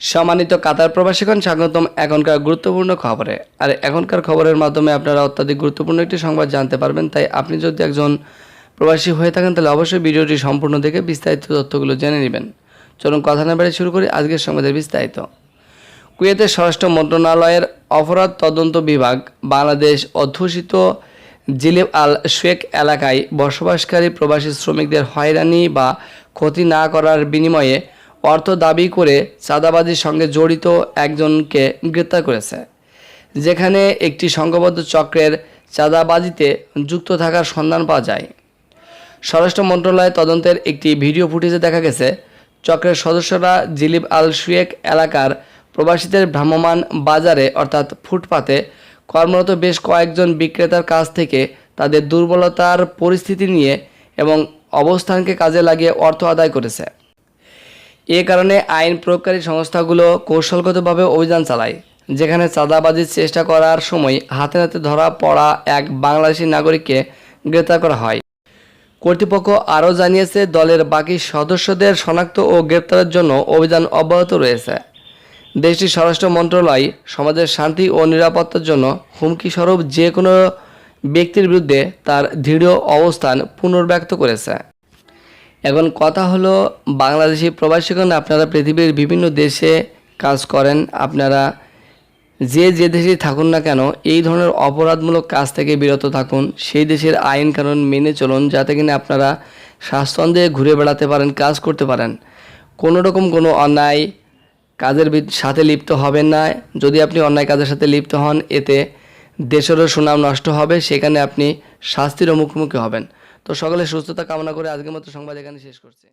সম্মানিত কাতার প্রবাসীগণ, স্বাগতম এখনকার গুরুত্বপূর্ণ খবরে। আর এখনকার খবরের মাধ্যমে আপনারা অত্যাধিক গুরুত্বপূর্ণ একটি সংবাদ জানতে পারবেন। তাই আপনি যদি একজন প্রবাসী হয়ে থাকেন, তাহলে অবশ্যই ভিডিওটি সম্পূর্ণ দেখে বিস্তারিত তথ্যগুলো জেনে নেবেন। চলুন কথা না বেড়ে শুরু করি আজকের সংবাদের বিস্তারিত। কুয়েতের স্বরাষ্ট্র মন্ত্রণালয়ের অপরাধ তদন্ত বিভাগ, বাংলাদেশ অধ্যুষিত জিলেব আল শেখ এলাকায় বসবাসকারী প্রবাসী শ্রমিকদের হয়রানি বা ক্ষতি না করার বিনিময়ে অর্থ দাবি করে চাঁদাবাজির সঙ্গে জড়িত একজনকে গ্রেপ্তার করেছে, যেখানে একটি সংঘবদ্ধ চক্রের চাঁদাবাজিতে যুক্ত থাকার সন্ধান পাওয়া যায়। স্বরাষ্ট্র মন্ত্রণালয় তদন্তের একটি ভিডিও ফুটেজে দেখা গেছে, চক্রের সদস্যরা জিলিব আল শুয়েক এলাকার প্রবাসীদের ভ্রাম্যমাণ বাজারে, অর্থাৎ ফুটপাতে, কর্মরত বেশ কয়েকজন বিক্রেতার কাছ থেকে তাদের দুর্বলতার পরিস্থিতি নিয়ে এবং অবস্থানকে কাজে লাগিয়ে অর্থ আদায় করেছে। এ কারণে আইন প্রয়োগকারী সংস্থাগুলো কৌশলগতভাবে অভিযান চালায়, যেখানে চাঁদাবাজির চেষ্টা করার সময় হাতে নাতে ধরা পড়া এক বাংলাদেশি নাগরিককে গ্রেপ্তার করা হয়। কর্তৃপক্ষ আরও জানিয়েছে, দলের বাকি সদস্যদের শনাক্ত ও গ্রেপ্তারের জন্য অভিযান অব্যাহত রয়েছে। দেশটির স্বরাষ্ট্র মন্ত্রণালয় সমাজের শান্তি ও নিরাপত্তার জন্য হুমকি স্বরূপ যে কোনো ব্যক্তির বিরুদ্ধে তার দৃঢ় অবস্থান পুনর্ব্যক্ত করেছে। এখন কথা হলো, বাংলাদেশি প্রবাসীগণ আপনারা পৃথিবীর বিভিন্ন দেশে কাজ করেন, আপনারা যে যে দেশেই থাকুন না কেন, এই ধরনের অপরাধমূলক কাজ থেকে বিরত থাকুন, সেই দেশের আইন কানুন মেনে চলুন, যাতে কিনা আপনারা স্বাচ্ছন্দ্যে ঘুরে বেড়াতে পারেন, কাজ করতে পারেন। কোনো রকম কোনো অন্যায় কাজের সাথে লিপ্ত হবেন না। যদি আপনি অন্যায় কাজের সাথে লিপ্ত হন, এতে দেশেরও সুনাম নষ্ট হবে, সেখানে আপনি শাস্তিরও মুখোমুখি হবেন। তো সকলে সুস্থতা কামনা করে আজকের মতো সংবাদ এখানে শেষ করছি।